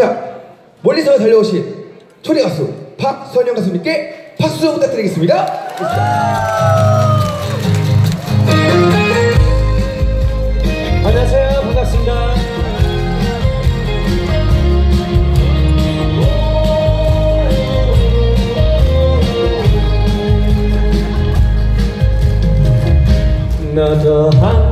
자, 멀리서 달려오신 초대 가수 박선영 가수님께 박수 좀 부탁드리겠습니다. 안녕하세요. 반갑습니다. 너도 한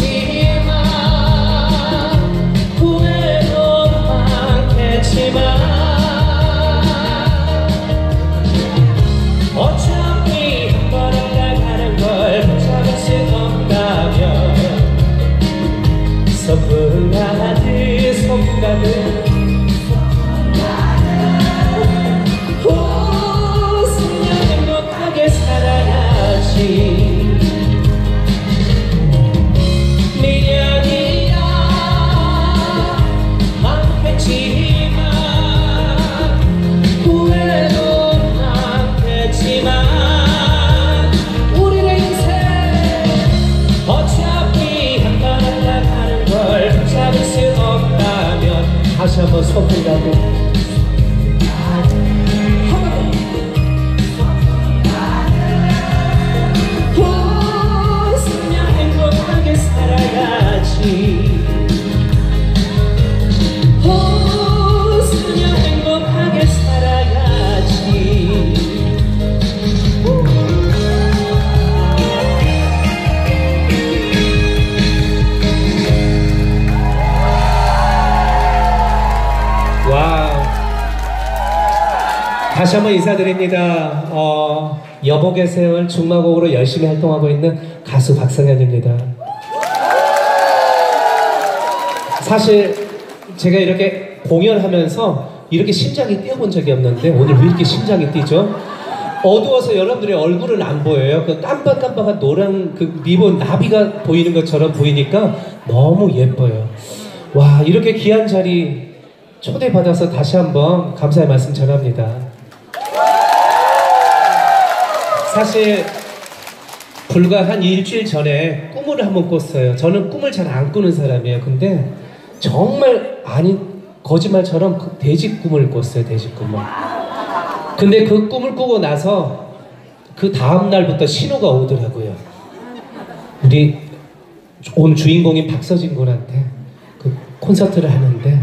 많 다시 한번 인사드립니다. 어, 여복의 세월 중마곡으로 열심히 활동하고 있는 가수 박성현입니다. 사실 제가 이렇게 공연하면서 이렇게 심장이 뛰어본 적이 없는데 오늘 왜 이렇게 심장이 뛰죠? 어두워서 여러분들의 얼굴은 안 보여요. 그 깜빡깜빡한 노란 그 리본 나비가 보이는 것처럼 보이니까 너무 예뻐요. 와 이렇게 귀한 자리 초대받아서 다시 한번 감사의 말씀 전합니다. 사실 불과 한 일주일 전에 꿈을 한번 꿨어요. 저는 꿈을 잘 안 꾸는 사람이에요. 근데 정말 아니 거짓말처럼 그 돼지 꿈을 꿨어요. 돼지 꿈을. 근데 그 꿈을 꾸고 나서 그 다음 날부터 신호가 오더라고요. 우리 오늘 주인공인 박서진 군한테 그 콘서트를 하는데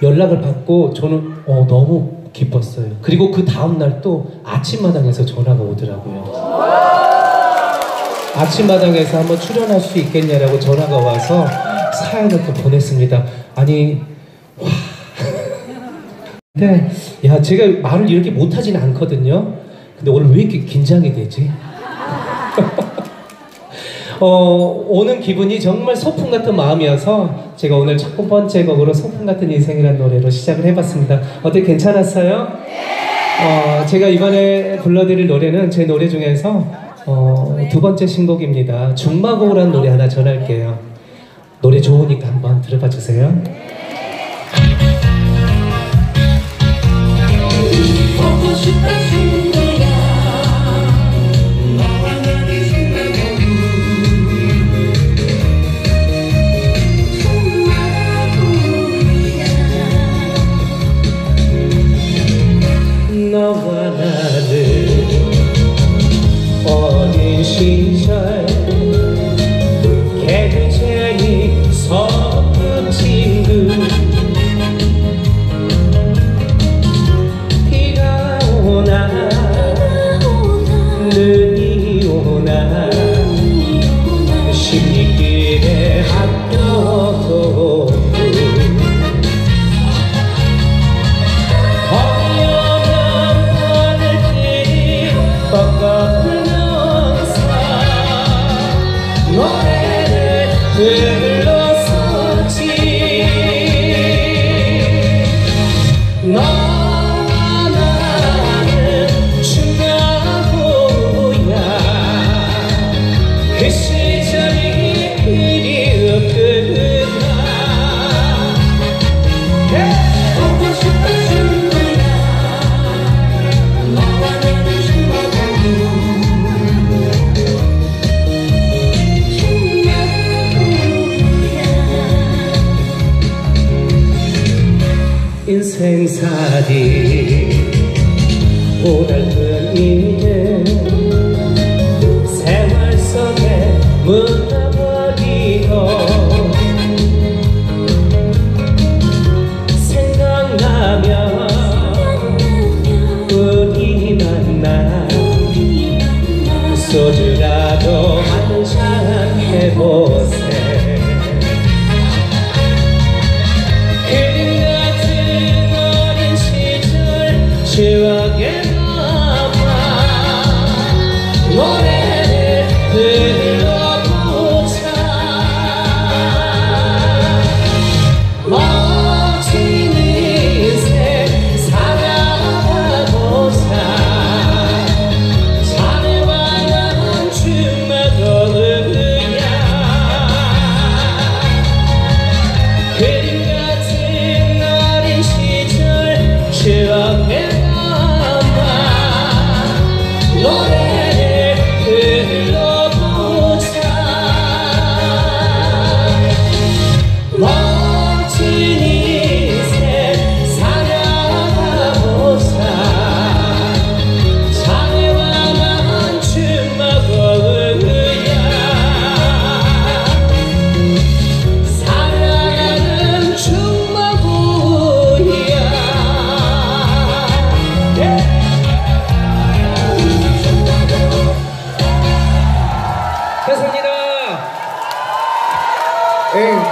연락을 받고 저는 어, 너무 기뻤어요. 그리고 그 다음 날 또 아침마당에서 전화가 오더라고요. 아침마당에서 한번 출연할 수 있겠냐라고 전화가 와서 사연을 또 보냈습니다. 아니 와. 근데 야 제가 말을 이렇게 못하진 않거든요. 근데 오늘 왜 이렇게 긴장이 되지? 어, 오는 기분이 정말 소풍 같은 마음이어서 제가 오늘 첫 번째 곡으로 소풍 같은 인생이라는 노래로 시작을 해봤습니다. 어떻게 괜찮았어요? 어, 제가 이번에 불러드릴 노래는 제 노래 중에서 어, 두 번째 신곡입니다. 중마고라는 노래 하나 전할게요. 노래 좋으니까 한번 들어봐 주세요. Só. 인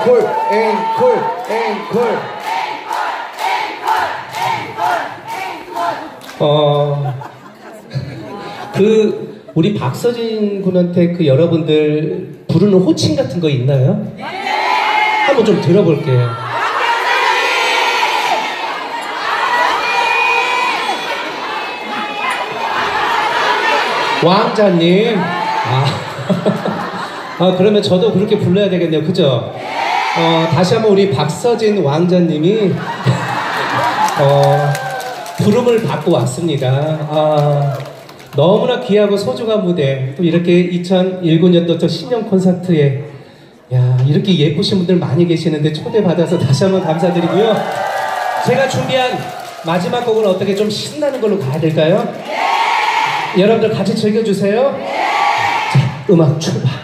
앵콜, 앵콜, 앵콜. 어, 그, 우리 박서진 군한테 그 여러분들 부르는 호칭 같은 거 있나요? 한번 좀 들어볼게요. 왕자님. 아, 아, 그러면 저도 그렇게 불러야 되겠네요. 그죠? 어, 다시 한번 우리 박서진 왕자님이 어, 부름을 받고 왔습니다. 아, 너무나 귀하고 소중한 무대, 또 이렇게 2019년도 저 신년 콘서트에 야, 이렇게 예쁘신 분들 많이 계시는데 초대받아서 다시 한번 감사드리고요. 제가 준비한 마지막 곡은 어떻게 좀 신나는 걸로 가야 될까요? 여러분들 같이 즐겨주세요. 자, 음악 출발.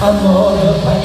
amor para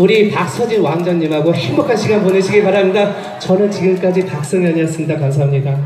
우리 박서진 왕자님하고 행복한 시간 보내시길 바랍니다. 저는 지금까지 박승현이었습니다. 감사합니다.